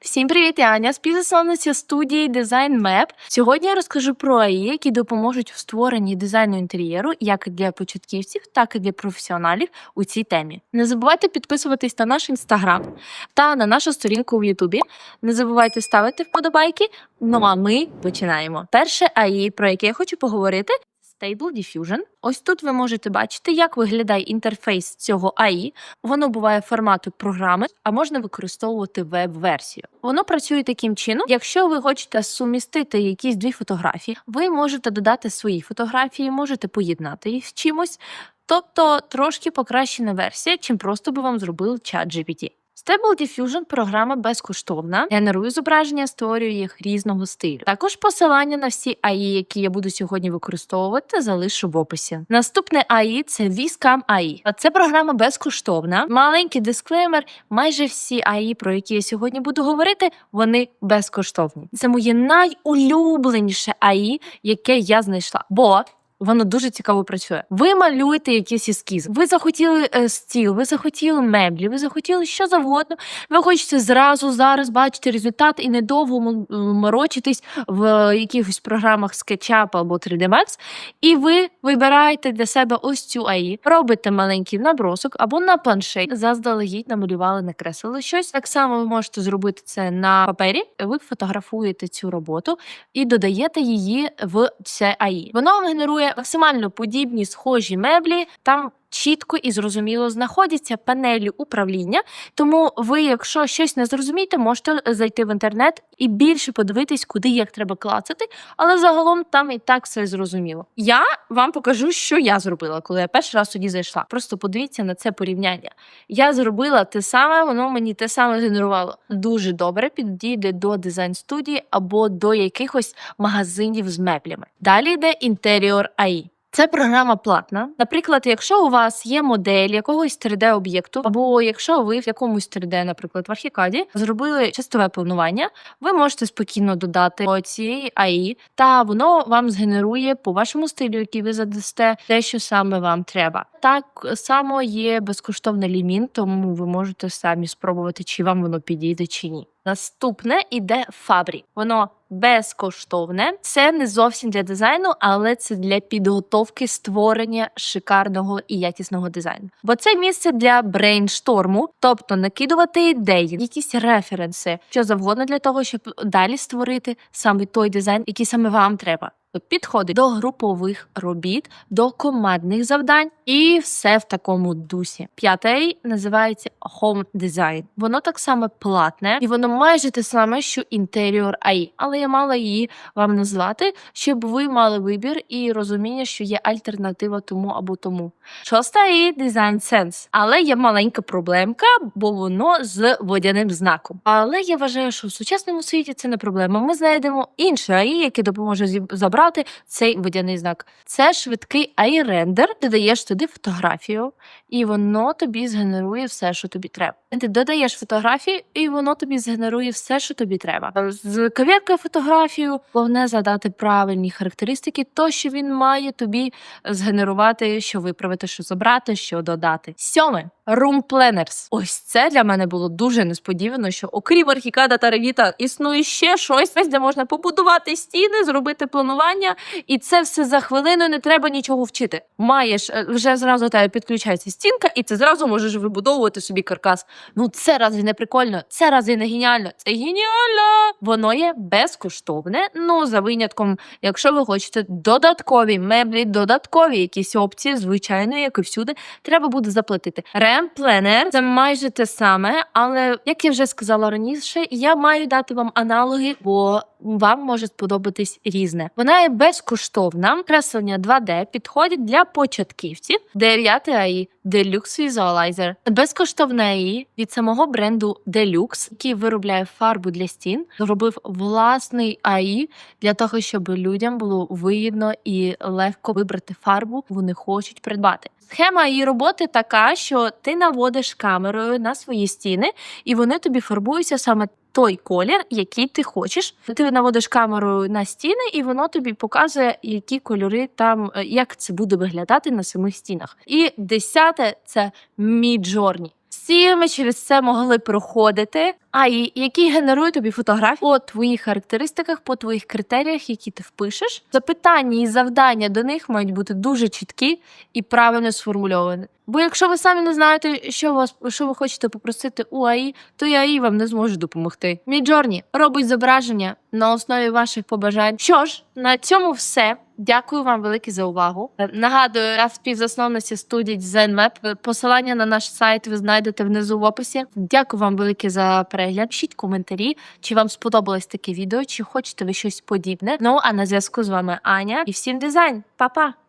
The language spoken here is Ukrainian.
Всім привіт, я Аня, співзасновниця студії Design Map. Сьогодні я розкажу про АІ, які допоможуть в створенні дизайну інтер'єру як для початківців, так і для професіоналів у цій темі. Не забувайте підписуватись на наш інстаграм та на нашу сторінку в Ютубі. Не забувайте ставити вподобайки. Ну а ми починаємо. Перше АІ, про яке я хочу поговорити. Stable Diffusion. Ось тут ви можете бачити, як виглядає інтерфейс цього АІ. Воно буває формату програми, а можна використовувати веб-версію. Воно працює таким чином. Якщо ви хочете сумістити якісь дві фотографії, ви можете додати свої фотографії, можете поєднати їх з чимось. Тобто трошки покращена версія, чим просто би вам зробив чат GPT. Stable Diffusion – програма безкоштовна, генерує зображення, створює їх різного стилю. Також посилання на всі АІ, які я буду сьогодні використовувати, залишу в описі. Наступне АІ це Viscam AI. Це програма безкоштовна. Маленький дисклеймер. Майже всі АІ, про які я сьогодні буду говорити, вони безкоштовні. Це моє найулюбленіше АІ, яке я знайшла. Бо Воно дуже цікаво працює. Ви малюєте якийсь ескіз. Ви захотіли е, стіл, ви захотіли меблі, ви захотіли що завгодно. Ви хочете зразу зараз бачити результат і недовго морочитись в якихось програмах SketchUp або 3D Max. І ви вибираєте для себе ось цю АІ, робите маленький набросок або на планшеті, заздалегідь намалювали, накреслили щось. Так само ви можете зробити це на папері. Ви фотографуєте цю роботу і додаєте її в це АІ. Воно вам максимально подібні схожі меблі. Там чітко і зрозуміло знаходяться панелі управління. Тому ви, якщо щось не зрозумієте, можете зайти в інтернет і більше подивитись, куди як треба клацати. Але загалом там і так все зрозуміло. Я вам покажу, що я зробила, коли я перший раз тоді зайшла. Просто подивіться на це порівняння. Я зробила те саме, воно мені те саме генерувало. Дуже добре підійде до дизайн студії або до якихось магазинів з меблями. Далі йде інтеріор AI. Це програма платна. Наприклад, якщо у вас є модель якогось 3D-об'єкту, або якщо ви в якомусь 3D, наприклад, в Архікаді, зробили чистове планування, ви можете спокійно додати до цієї АІ, та воно вам згенерує по вашому стилю, який ви задасте, те, що саме вам треба. Так само є безкоштовний ліміт, тому ви можете самі спробувати, чи вам воно підійде чи ні. Наступне іде Фабрі. Воно безкоштовне. Це не зовсім для дизайну, але це для підготовки створення шикарного і якісного дизайну. Бо це місце для брейншторму, тобто накидувати ідеї, якісь референси, що завгодно для того, щоб далі створити саме той дизайн, який саме вам треба. Підходить до групових робіт, до командних завдань і все в такому дусі. П'ятий називається Home Design. Воно так само платне, і воно майже те саме, що Interior AI. Але я мала її вам назвати, щоб ви мали вибір і розуміння, що є альтернатива тому або тому. Шоста і Design Sense. Але є маленька проблемка, бо воно з водяним знаком. Але я вважаю, що в сучасному світі це не проблема. Ми знайдемо інше АІ, яке допоможе зіб- забрати цей водяний знак. Це швидкий AI-рендер. Ти даєш туди фотографію, і воно тобі згенерує все, що тобі треба. Ти додаєш фотографію, і воно тобі згенерує все, що тобі треба. З кав'яткою фотографію головне задати правильні характеристики, то що він має тобі згенерувати, що виправити, що забрати, що додати. Сьоме. Room Planners. Ось це для мене було дуже несподівано, що окрім Архікада та Ревіта існує ще щось, де можна побудувати стіни, зробити планування, і це все за хвилину не треба нічого вчити. Маєш е, вже зразу тебе підключається стінка, і ти зразу можеш вибудовувати собі каркас. Ну це разві не прикольно, це разві не геніально. Це геніально! Воно є безкоштовне. Ну за винятком, якщо ви хочете додаткові меблі, додаткові якісь опції, звичайно, як і всюди, треба буде заплатити. Рем Planner – це майже те саме, але як я вже сказала раніше, я маю дати вам аналоги, бо вам може сподобатись різне. Вона є безкоштовна. Креслення 2D підходить для початківців. 9 AI Deluxe Visualizer. Безкоштовна AI від самого бренду Deluxe, який виробляє фарбу для стін, зробив власний AI для того, щоб людям було вигідно і легко вибрати фарбу, вони хочуть придбати. Схема її роботи така, що ти наводиш камерою на свої стіни, і вони тобі фарбуються саме той колір, який ти хочеш. Ти наводиш камеру на стіни, і воно тобі показує, які кольори там, е, як це буде виглядати на самих стінах. І десяте це Midjourney. Всі ми через це могли проходити. А і який генерує тобі фотографії по твоїх характеристиках, по твоїх критеріях, які ти впишеш. Запитання і завдання до них мають бути дуже чіткі і правильно сформульовані. Бо якщо ви самі не знаєте, що вас що ви хочете попросити у АІ, то і АІ вам не зможе допомогти. Midjourney робить зображення на основі ваших побажань. Що ж, на цьому все. Дякую вам велике за увагу. Е, Нагадую, я співзасновниця студії ZenMap. Посилання на наш сайт ви знайдете внизу в описі. Дякую вам велике за перегляд. Пишіть коментарі, чи вам сподобалось таке відео, чи хочете ви щось подібне. Ну а на зв'язку з вами Аня і всім дизайн. Па-па!